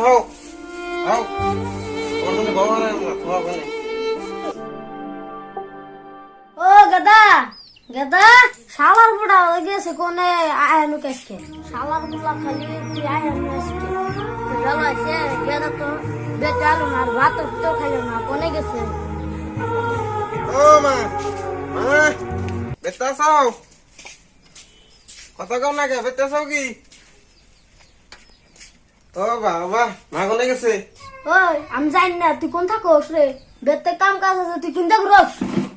হও হও। তোমার জন্য বাবা না তোমার ওখানে ও গদা গদা শালার বুড়া হয়ে গেছে কোনে? আয়ানু কেসকে। শালার বুড়া খালি তুই আয়ানু কেসকে। গেল আছে গেদা তো বেঁচে না ভাত তো খাইল না কোনে গেছে? ও মা মা বেতা কথা কও না কে বেতা কি? ও বাবা মা কোনে গেছে ওই আমি জানি না তুই কোন থাকোস রে? বেতে কাম কাজ আছে তুই চিন্তা করস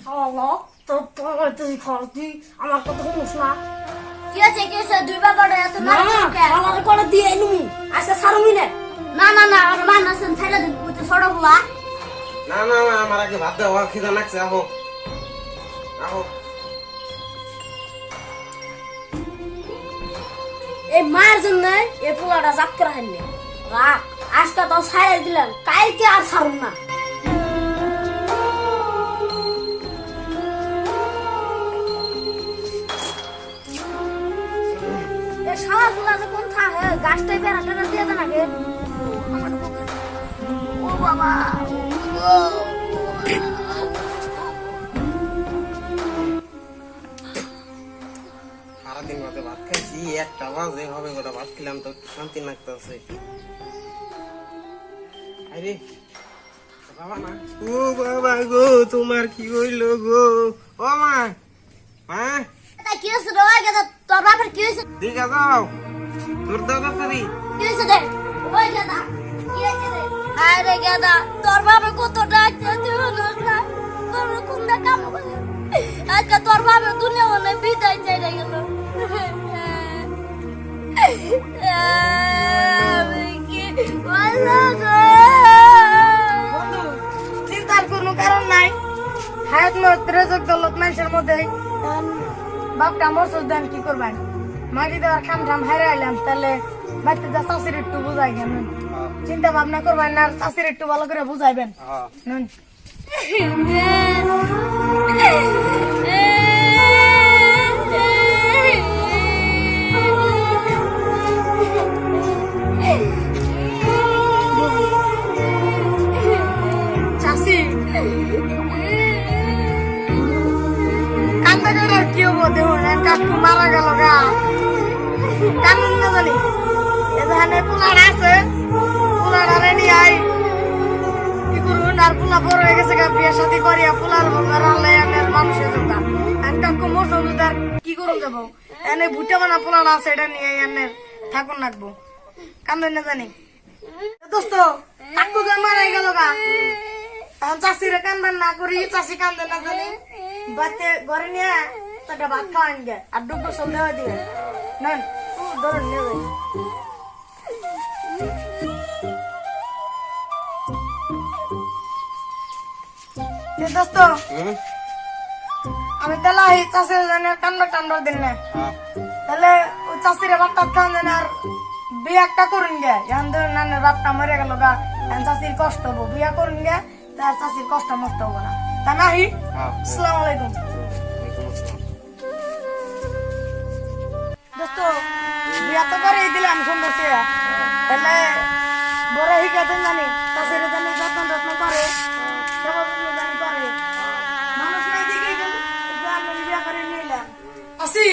শালা তোর তোর তুই খর তুই আমার কথা শুনিস না? কি আছে কি আছে দুই বাবারে এত না আমার করে দিয়ে এনুমি আজকে সারুমি না। না না না আর মান আছেন ছেড়ে দিন বুঝতে সড়কলা না না না আমার আগে ভাত দেওয়া খিদা লাগছে আহো আহো এই মায়ের জন্য এই পোলাটা জাপ করে হারলে রাখ, আজকে তো ছাড়াই দিলাম, কালকে আর ছাড়ুন না। শালা পোলা যে কোন গাছটাই দিয়ে একটা বাজে হবে গোটা ভাত খেলাম তো শান্তি লাগতেছে আরে ও বাবা গো তোমার কি হইল গো? ও মা মা। এটা কি হয়েছে রে? গেদা তোর বাপের কি হয়েছে দিঘা যাও। তোর দাদা তারি কি হয়েছে রে? ওই গেদা কি হয়েছে রে? হায় গেদা তোর বাপে কত ডাকছে তুই না? তোর কোনটা কাম করে? আজকে তোর বাপে দুনিয়া মনে বিদায় চাই গেল। চিন্তার কোনো কারণ নাই। হায়াত মত রেজক দলত মানুষের মধ্যে। বাপটা মরসুদ দেন কি করবেন? মাটি দেওয়ার খাম ঠাম হারে আইলাম তাহলে বাড়িতে যা চাষির একটু বুঝাই গেল চিন্তা ভাবনা করবেন না চাষির একটু ভালো করে বুঝাইবেন নুন। কাকু মারা গেল গা। কানুন না জানি। এখানে পোলার আছে। পোলার নিয়ে আই। কি করুন? আর পোলা বড় গেছে করিয়া পোলার আনের আর কাকু মরছো কি করুন যাব এনে ভুটে বানা পোলার আছে, এটা নিয়ে এনে থাকুন লাগবো। কান্দন না দোস্ত, কাকু যে মারা গেল গা। চাষিরে কান্দান না করি, চাষি কান্দে না জানি। বাতে ঘরে নিয়ে তাকে ভাত খাওয়ান গে আর ডুবো দেওয়া দিয়ে নেন ধরুন এ দোস্ত আমি তাহলে এই চাষির জন্য কান্ডা টান্ডা দিন না তাহলে ওই চাষিরে টাত খাওয়ান দেন আর বিয়ে একটা করুন গে এখন ধরুন নানের বাপটা মরে গেল গা এখন চাষির কষ্ট হব বিয়া করুন গে তার চাষির কষ্ট মষ্ট হব না তা নাহি আসসালামু আলাইকুম দোস্ত বিয়া তো করে দিলাম, সুন্দর সে তাহলে বড় হিকা দেন জানি, চাষির জানি যত্ন যত্ন করে সেবা যত্ন জানি করে। মানুষ নাই আমি বিয়া করে নিলাম আসি,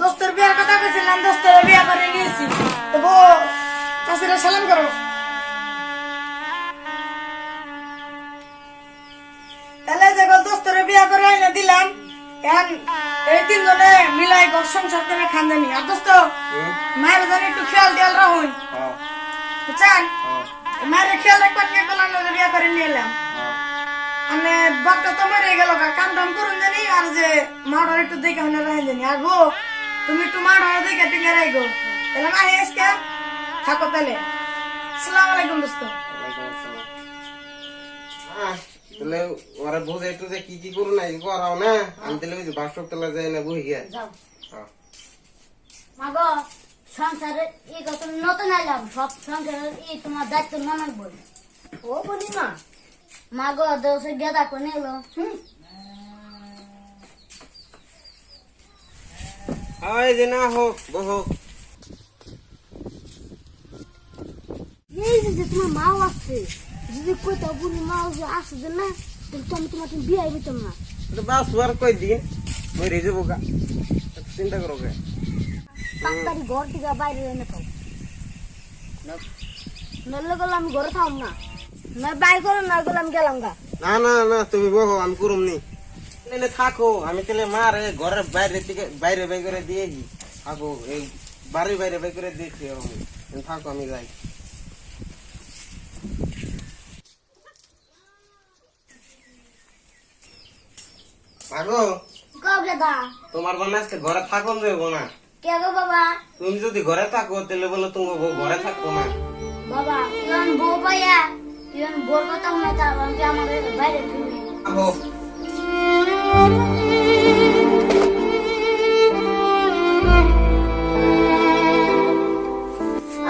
দোস্তের বিয়ার কথা কইছিলাম, দোস্তের বিয়া করে নিয়েছি। তো গো চাষিরা সালাম করো। তাহলে যে দোস্তরে বিয়া করে দিলাম। এখন এই তিনজনে মিলাই ঘর সংসার করে খান জানি আর দোস্ত মায়ের জানি একটু খেয়াল টিয়াল রাখুন। বুঝছেন? মায়ের খেয়াল রাখবেন কে কলাম বিয়া করে নিয়ে এলাম। আমি বাপটা তো মরে গেল কাম টাম করুন জানি আর যে মাড়ার একটু দেখে হনে রাখেন জানি। আর গো তুমি একটু মাড়ার দেখে টিকে রাখো তাহলে মা হেস কে থাকো তাহলে। আসসালামু আলাইকুম দোস্ত। তাহলে ওরা বুঝে একটু যে কি কি করু নাই করাও না? আমি তাহলে ওই যে বাসক তলা যাই না বই গিয়া। হ্যাঁ। মাগো সংসারে এই কত নতুন আইলাম সব সংসারের এই তোমার দায়িত্ব নানার বই ও বলি মা মাগো দোষে গেদা কোনে এলো? হুম? হয় যে না হোক বহ এই যে তোমার মাও আছে। যদি কইতা বুড়ি মাও যে আসে না তাহলে তো আমি তোমার বিয়ে দিতাম না। তো বাস আর কই দিন? মরে যাব গা। চিন্তা করো গে। তাড়াতাড়ি ঘর থেকে বাইরে এনে খাও। নলে গেলে আমি ঘরে খাও না। না বাই করো না গেলে আমি গেলাম গা। না না না তুমি বহো আমি করুম নি। এনে থাকো আমি তাহলে মারে ঘরের বাইরে থেকে বাইরে বাই করে দিয়েছি। থাকো এই বাড়ি বাইরে বাই করে দিয়েছি আমি। থাকো আমি যাই। গেদা তোমার বোন আজকে ঘরে থাকো দেবো না। কে গো বাবা? তুমি যদি ঘরে থাকো তাহলে বলো তুমি ঘরে থাকব না। বাবা তুই বউ পাইয়া তুই বোর কথা শুনে তার আমি আমার বাইরে তুমি।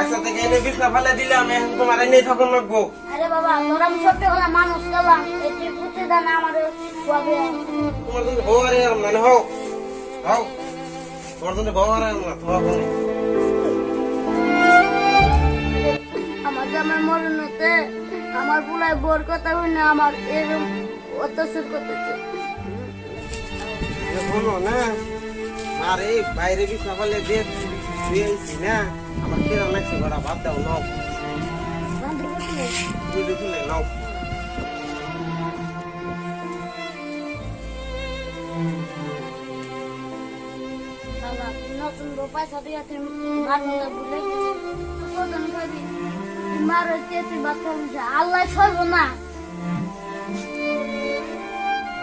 আচ্ছা থেকে এনে বিছনা ফেলে দিলে আমি এখন তোমার এনে থাকুন লাগবো আরে বাবা তোর ছোট্ট গলা মানুষ গেলাম এই তুই পুঁতে দেন আমার বাবা। তোমার জন্য বউ আর এরম না হও। হও। তোমার জন্য বউ আর তোমার জন্য। আমার জামাই মরণ হতে আমার পুরাই বোর কথা শুনে আমার এরকম অত্যাচার করতেছে। শোনো না আর এই বাইরে বিছনা ফেলে দিয়ে দিয়েছি না আমার কিরম লাগছে ঘোড়া বাদ দাও নাও। করতে তুই দেখলে নাও বাবা নতুন পয়সা দিয়ে তুমি মারতে ভুলে কতদিন করি মার হচ্ছে তুই বাচ্চা আল্লাহ সরব না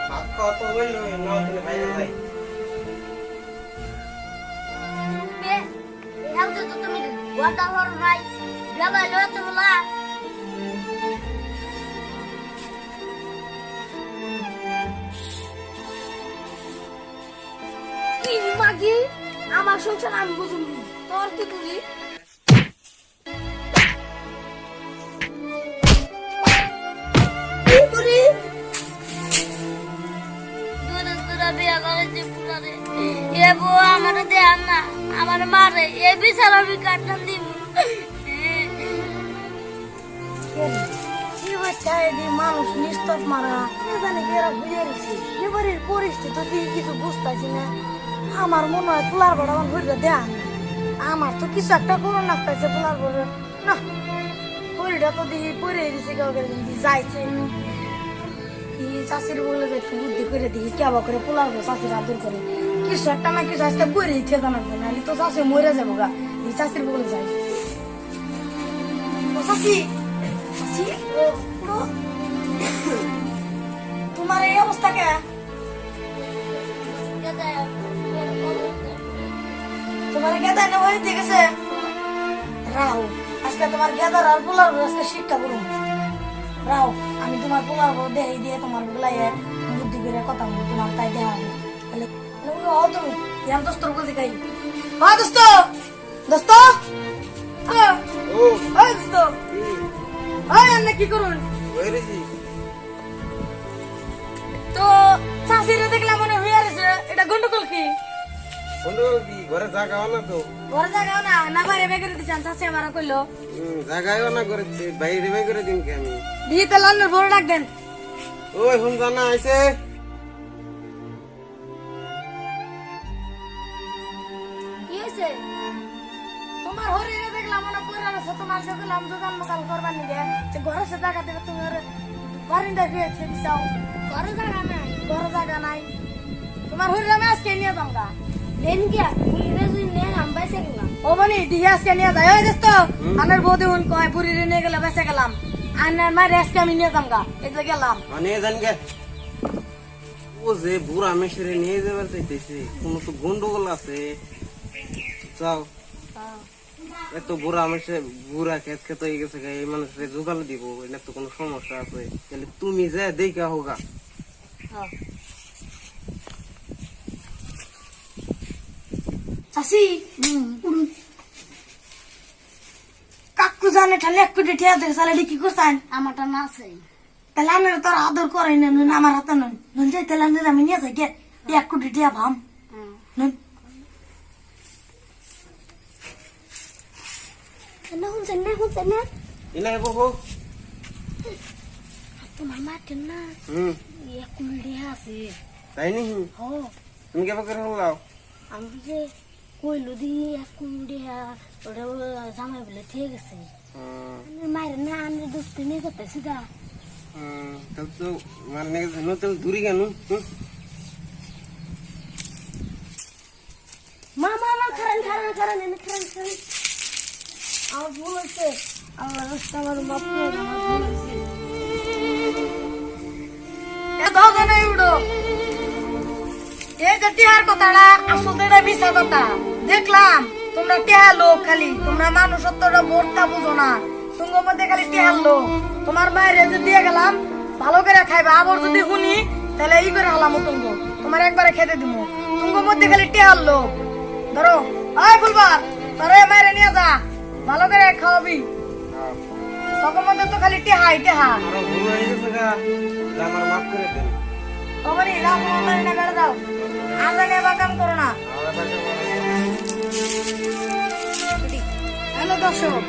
ভাত খাওয়া তো হইল নাও তুমি বাইরে যাই এমন তো তুমি গোটা হর নাই গেলা লইতে বলা আমার সংসার আমি বুঝুন তোর কি বুঝি আমার দেয়ার না আমার মারে এ বিচার আমি কাটলাম দিব। মানুষ নিস্তব মারা। জানে এরা বুঝে রেছি এবারের পরিস্থিতি কিছু বুঝতেছি না। আমার মনে হয় পোলার বড় আমার হইলে দেয়া। আমার তো কিছু একটা করুন পাইছে পোলার বড় না হরিটা তো দিই পরে দিছে, কাউকে যাইছে। কি চাষির বলে একটু বুদ্ধি করে দিই কেবা করে পোলার বড় চাষির আদর করে। কিছু একটা না কিছু আজকে করে খেতে না নাহলে তো চাষি মরে যাব গা। এই চাষির বলে যাই। ও চাষি চাষি, ও তোমার এই অবস্থা কে? তোমার গেদা না হয়ে গেছে। রাও, আজকে তোমার গেদার আর পোলার আজকে শিক্ষা করুন রাও, আমি তোমার পোলার দেই দিয়ে তোমার গুলাই বুদ্ধি করে কথা বলব, তোমার তাই দেওয়া তাহলে তাহলে ওই ও তুমি ইয়াম দোস্তর বলতে গাই হ্যাঁ দোস্ত! দোস্ত! হ্যাঁ দোস্ত! কি করুন? তো, চাষিরে দেখলাম মনে হয়ে আছে এটা গন্ডগোল কি? বন্ধু কি ঘরে না তো? ঘরে জায়গাও না না বাইরে বেকারে দিচ্ছেন চাষি আমার কইলো। হুম, না করেছে বাইরে বাই করে দিন আমি। দিয়ে তো লান্নার বড় ডাক দেন। ওই শুন জানা আইছে। কি তোমার হরিরে দেখলাম মনে করে আছে তোমার সাথে লাম দোকান মোকাল করবার নিগে। যে ঘরে সে জায়গা দেবে তুমি ওরে বারিন্দা দিয়ে ছেড়ে যাও ঘরে জায়গা নাই ঘরে জায়গা নাই। তোমার হরিরে আমি আজকে নিয়ে যাও কি ও বনি দিয়ে আজকে নিয়ে যাই ওই দোস্ত। আমার বৌদি কয় বুড়িরে নিয়ে গেলে বেঁচে গেলাম। আনার মারে আজকে আমি নিয়ে যাম গা এই যে গেলাম। নিয়ে যান গে। ও যে বুড়া মেশরে নিয়ে যাবার চাইতেছে কোন তো গন্ডগোল আছে। যাও। এত বুড়া মেশে বুড়া খেত খেত হয়ে গেছে গা, এই মানুষের জোগাল দিব এটা তো কোনো সমস্যা আছে। তাহলে তুমি যে দেখা হোগা। চাষি কাকু জানে ঠালে এক কোটি টিয়া দেখে সালে কি করছেন আমারটা না আছে তাহলে আমি তোর আদর করাই না নুন আমার হাতে নুন। নুন যাই তাহলে আমি আমি নিয়ে যাই গে। এক কোটি টিয়া ভাম। নুন। না শুনছেন না শুনছেন না এনে বহু তোমার মাঠের না। হুম। এক কুড়ি আছে। তাই নি হ। তুমি কেবা করে হলাও আমি যে কইলো দি এক কুড়ি ওটা জামাই বলে ঠিক আছে আমি মায়ের না আনে দুষ্টি নিয়ে করতে সিধা হুম তাহলে তো মানে নতুন দূরি কেন মা মা মা খারান খারান খারান এনে খারান খারান। আমার ভুল হচ্ছে আল্লাহ রাস্তা আমার মাপ আমার ভুল হচ্ছে যে টিহার কথাটা আসলে এটা মিশা কথা। দেখলাম তোমরা লোক খালি তোমরা মানুষত্বটা বোধটা বুঝো না। তুঙ্গ মধ্যে খালি টিহার লোক। তোমার মায়ের যে দিয়ে গেলাম ভালো করে খাইবা। আবার যদি শুনি তাহলে এই করে হলাম তুঙ্গ। তোমার একবারে খেতে দিব তুঙ্গ মধ্যে খালি টিহার লোক। ধরো আয় ফুলবার ধরো মায়ের নিয়ে যা। ভালো করে খাওয়াবি। তখন মধ্যে তো খালি টেহাই টেহা। আমার মাফ করে দেন না বেড়ে দাও বা কাম করো না। আমার। হ্যালো দর্শক,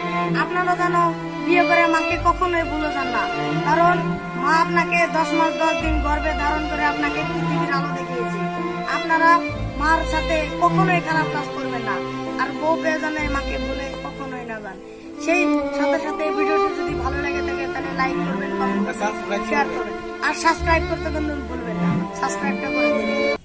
আপনারা জানো, বিয়ে করে মাকে কখনোই ভুলে যান না। কারণ মা আপনাকে দশ মাস, দশ দিন গর্ভে ধারণ করে আপনাকে দেখিয়েছে। আপনারা মার সাথে কখনোই খারাপ কাজ করবেন না। আর বউ পেয়ে জানে মাকে ভুলে কখনোই না যান। সেই সাথে সাথে ভিডিওটি যদি ভালো লাগে থাকে, তাহলে লাইক শেয়ার আর সাবস্ক্রাইব করতে কিন্তু ভুলবেন না। সাবস্ক্রাইবটা করে দিন।